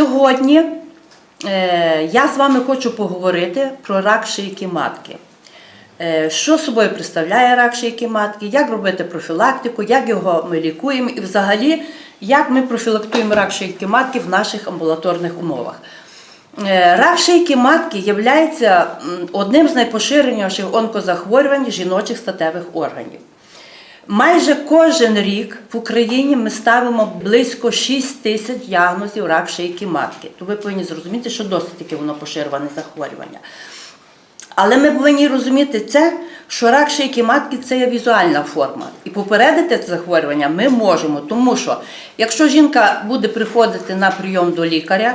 Сьогодні е, я з вами хочу поговорити про рак шийки матки. Е, Що собою представляє рак шийки матки, як робити профілактику, як його ми лікуємо і взагалі, як ми профілактуємо рак шийки матки в наших амбулаторних умовах. Е, Рак шийки матки є одним з найпоширеніших онкозахворювань жіночих статевих органів. Майже кожен рік в Україні ми ставимо близько 6 тисяч діагнозів рак шийки матки. То ви повинні зрозуміти, що досить таке воно поширюване захворювання. Але ми повинні розуміти це, що рак шийки матки це є візуальна форма. І попередити це захворювання ми можемо, тому що якщо жінка буде приходити на прийом до лікаря,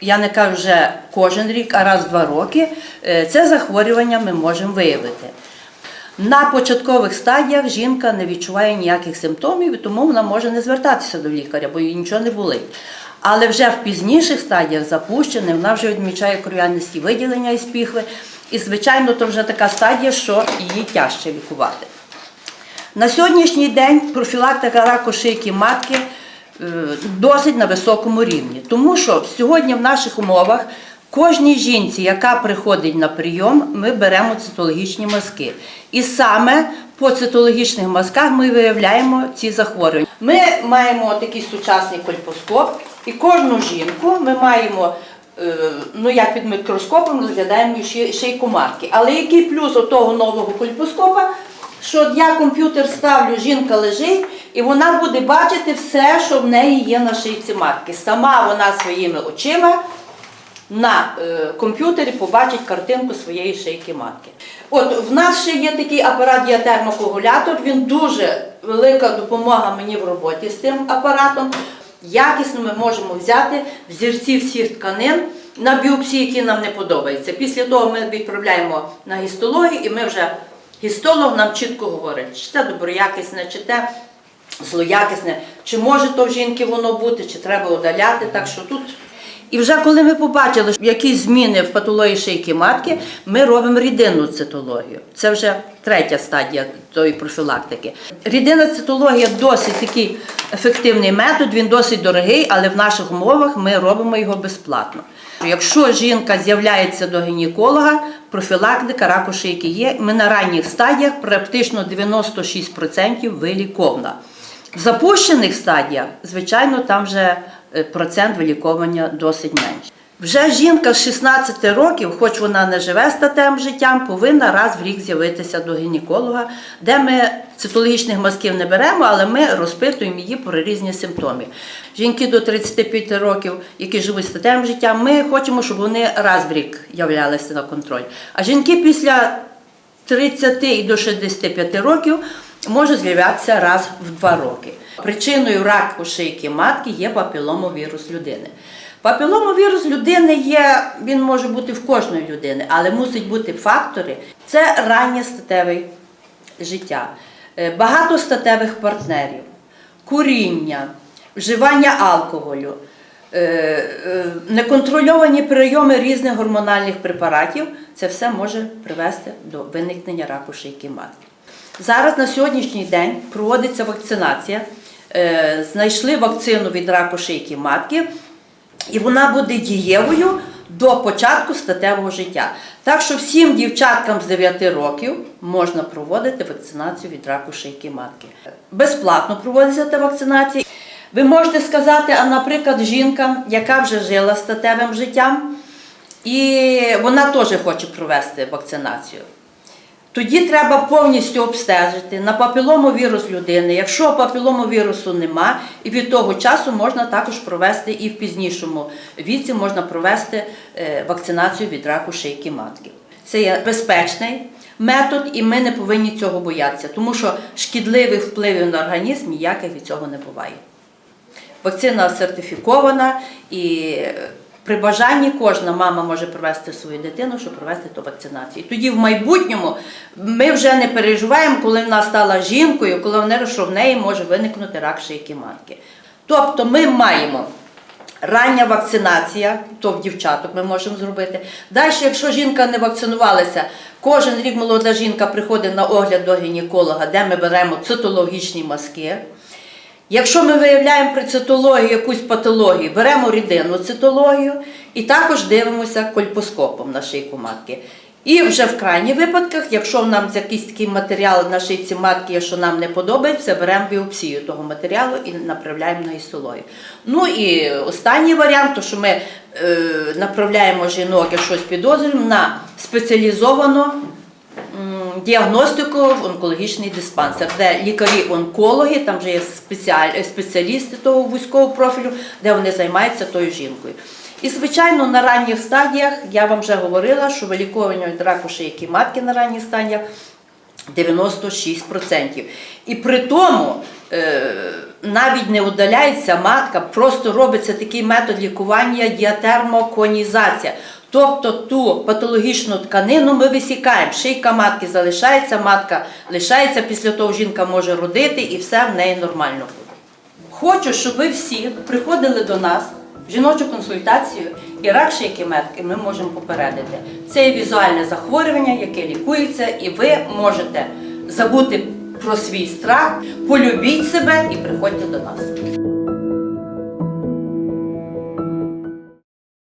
я не кажу вже кожен рік, а раз в два роки, е, це захворювання ми можемо виявити. На початкових стадіях жінка не відчуває ніяких симптомів, тому вона може не звертатися до лікаря, бо їй нічого не болить. Але вже в пізніших стадіях запущених вона вже відмічає кров'янисті виділення із піхви. І, звичайно, то вже така стадія, що її тяжче лікувати. На сьогоднішній день профілактика раку шийки матки е, досить на високому рівні, тому що сьогодні в наших умовах кожній жінці, яка приходить на прийом, ми беремо цитологічні мазки. І саме по цитологічних мазках ми виявляємо ці захворювання. Ми маємо такий сучасний кольпоскоп, і кожну жінку ми маємо. е, Ну, як під мікроскопом розглядаємо ши- шийку матки. Але який плюс отого нового кольпоскопа, що я комп'ютер ставлю, жінка лежить, і вона буде бачити все, що в неї є на шийці матки. Сама вона своїми очима на е, комп'ютері побачить картинку своєї шийки матки. От в нас ще є такий апарат діатермокоагулятор, він дуже велика допомога мені в роботі з тим апаратом. Якісно ми можемо взяти взірці всіх тканин на біопсії, які нам не подобаються. Після того ми відправляємо на гістологію, і ми вже гістолог нам чітко говорить, чи це доброякісне, чи те злоякісне, чи може то в жінки воно бути, чи треба удаляти. Так що тут. І вже коли ми побачили якісь зміни в патології шийки матки, ми робимо рідинну цитологію. Це вже третя стадія тої профілактики. Рідинна цитологія досить такий ефективний метод, він досить дорогий, але в наших умовах ми робимо його безплатно. Якщо жінка з'являється до гінеколога, профілактика раку шийки є. Ми на ранніх стадіях практично 96% виліковна. В запущених стадіях, звичайно, там вже е, процент виліковання досить менший. Вже жінка з 16 років, хоч вона не живе статевим життям, повинна раз в рік з'явитися до гінеколога, де ми цитологічних мазків не беремо, але ми розпитуємо її про різні симптоми. Жінки до 35 років, які живуть статевим життям, ми хочемо, щоб вони раз в рік являлися на контроль. А жінки після 30 і до 65 років може з'являтися раз в два роки. Причиною раку шийки матки є папіломовірус людини. Папіломовірус людини є, він може бути в кожної людини, але мусить бути фактори. Це раннє статеве життя, е, багато статевих партнерів, куріння, вживання алкоголю, е, е, неконтрольовані прийоми різних гормональних препаратів. Це все може привести до виникнення раку шийки матки. Зараз на сьогоднішній день проводиться вакцинація. Е, Знайшли вакцину від раку шийки матки, і вона буде дієвою до початку статевого життя. Так що всім дівчаткам з 9 років можна проводити вакцинацію від раку шийки матки. Безплатно проводиться та вакцинація. Ви можете сказати, а наприклад, жінка, яка вже жила статевим життям, і вона теж хоче провести вакцинацію. Тоді треба повністю обстежити на папіломовірус людини. Якщо папіломовірусу нема, і від того часу можна також провести і в пізнішому віці можна провести е, вакцинацію від раку шийки матки. Це є безпечний метод, і ми не повинні цього боятися, тому що шкідливих впливів на організм ніяких від цього не буває. Вакцина сертифікована і е, при бажанні кожна мама може привести свою дитину, щоб провести ту вакцинацію. Тоді в майбутньому ми вже не переживаємо, коли вона стала жінкою, коли вона що в неї може виникнути рак шийки матки. Тобто ми маємо рання вакцинація, то в дівчаток ми можемо зробити. Далі, якщо жінка не вакцинувалася, кожен рік молода жінка приходить на огляд до гінеколога, де ми беремо цитологічні мазки. Якщо ми виявляємо при цитології якусь патологію, беремо рідинну цитологію і також дивимося кольпоскопом на шийку матки. І вже в крайніх випадках, якщо нам якийсь такий матеріал на шийці матки, що нам не подобається, беремо біопсію того матеріалу і направляємо на гістологію. Ну і останній варіант, то що ми е, направляємо жінок, якщо щось підозрюємо, на спеціалізовану діагностику в онкологічний диспансер, де лікарі-онкологи, там вже є спеціалісти того вузького профілю, де вони займаються тою жінкою. І, звичайно, на ранніх стадіях я вам вже говорила, що виліковування від раку шийки матки на ранніх стадіях 96%. І при тому е, навіть не удаляється матка, просто робиться такий метод лікування діатермоконізація. Тобто ту патологічну тканину ми висікаємо. Шийка матки залишається, матка лишається, після того жінка може родити і все в неї нормально буде. Хочу, щоб ви всі приходили до нас в жіночу консультацію і рак шийки матки ми можемо попередити. Це є візуальне захворювання, яке лікується, і ви можете забути про свій страх, полюбіть себе і приходьте до нас.